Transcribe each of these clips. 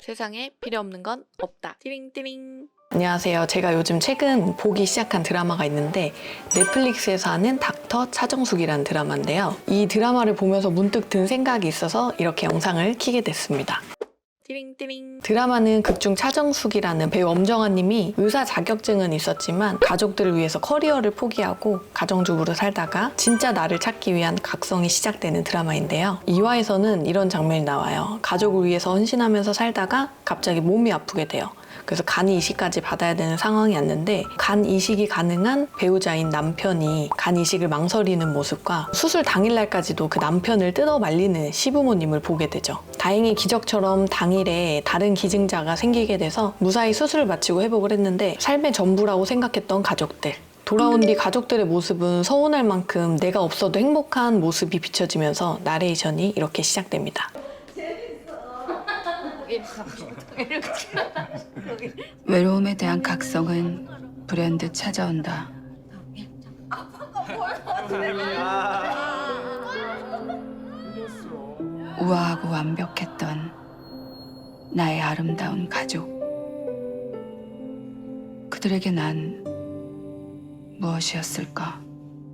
세상에 필요 없는 건 없다. 띠링띠링. 안녕하세요. 제가 요즘 최근 보기 시작한 드라마가 있는데 넷플릭스에서 하는 닥터 차정숙이라는 드라마인데요. 이 드라마를 보면서 문득 든 생각이 있어서 이렇게 영상을 키게 됐습니다. 띠링띠링. 드라마는 극중 차정숙이라는 배우 엄정화 님이 의사 자격증은 있었지만 가족들을 위해서 커리어를 포기하고 가정주부로 살다가 진짜 나를 찾기 위한 각성이 시작되는 드라마인데요. 2화에서는 이런 장면이 나와요. 가족을 위해서 헌신하면서 살다가 갑자기 몸이 아프게 돼요. 그래서 간 이식까지 받아야 되는 상황이 왔는데 간 이식이 가능한 배우자인 남편이 간 이식을 망설이는 모습과 수술 당일날까지도 그 남편을 뜯어 말리는 시부모님을 보게 되죠. 다행히 기적처럼 당일에 다른 기증자가 생기게 돼서 무사히 수술을 마치고 회복을 했는데 삶의 전부라고 생각했던 가족들. 돌아온 뒤 가족들의 모습은 서운할 만큼 내가 없어도 행복한 모습이 비춰지면서 나레이션이 이렇게 시작됩니다. 외로움에 대한 각성은 불현듯 찾아온다. 우아하고 완벽했던 나의 아름다운 가족. 그들에게 난 무엇이었을까?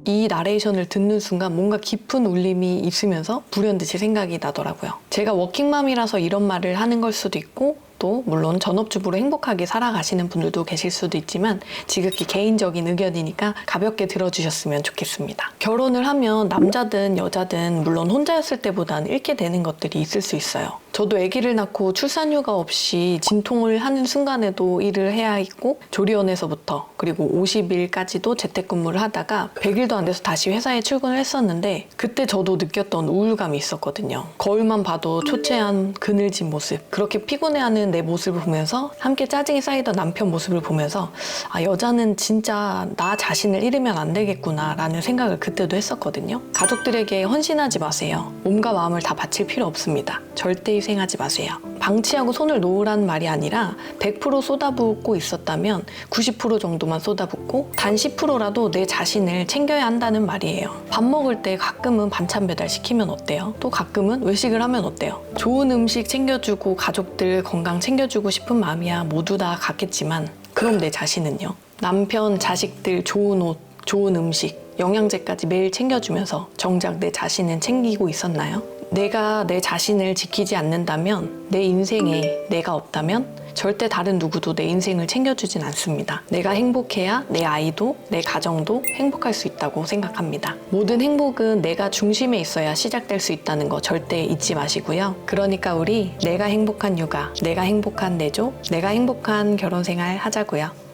이 나레이션을 듣는 순간 뭔가 깊은 울림이 있으면서 불현듯이 생각이 나더라고요. 제가 워킹맘이라서 이런 말을 하는 걸 수도 있고 또 물론 전업주부로 행복하게 살아가시는 분들도 계실 수도 있지만 지극히 개인적인 의견이니까 가볍게 들어주셨으면 좋겠습니다. 결혼을 하면 남자든 여자든 물론 혼자였을 때보다는 잃게 되는 것들이 있을 수 있어요. 저도 아기를 낳고 출산휴가 없이 진통을 하는 순간에도 일을 해야 했고 조리원에서부터 그리고 50일까지도 재택근무를 하다가 100일도 안 돼서 다시 회사에 출근을 했었는데 그때 저도 느꼈던 우울감이 있었거든요. 거울만 봐도 초췌한 그늘진 모습 그렇게 피곤해하는 내 모습을 보면서 함께 짜증이 쌓이던 남편 모습을 보면서 아 여자는 진짜 나 자신을 잃으면 안 되겠구나 라는 생각을 그때도 했었거든요. 가족들에게 헌신하지 마세요. 몸과 마음을 다 바칠 필요 없습니다. 절대 희생하지 마세요. 방치하고 손을 놓으란 말이 아니라 100% 쏟아붓고 있었다면 90% 정도만 쏟아붓고 단 10%라도 내 자신을 챙겨야 한다는 말이에요. 밥 먹을 때 가끔은 반찬 배달 시키면 어때요? 또 가끔은 외식을 하면 어때요? 좋은 음식 챙겨주고 가족들 건강 챙겨주고 싶은 마음이야 모두 다 같겠지만 그럼 내 자신은요? 남편, 자식들 좋은 옷, 좋은 음식, 영양제까지 매일 챙겨주면서 정작 내 자신은 챙기고 있었나요? 내가 내 자신을 지키지 않는다면 내 인생에 내가 없다면 절대 다른 누구도 내 인생을 챙겨주진 않습니다. 내가 행복해야 내 아이도 내 가정도 행복할 수 있다고 생각합니다. 모든 행복은 내가 중심에 있어야 시작될 수 있다는 거 절대 잊지 마시고요. 그러니까 우리 내가 행복한 육아, 내가 행복한 내조, 내가 행복한 결혼 생활 하자고요.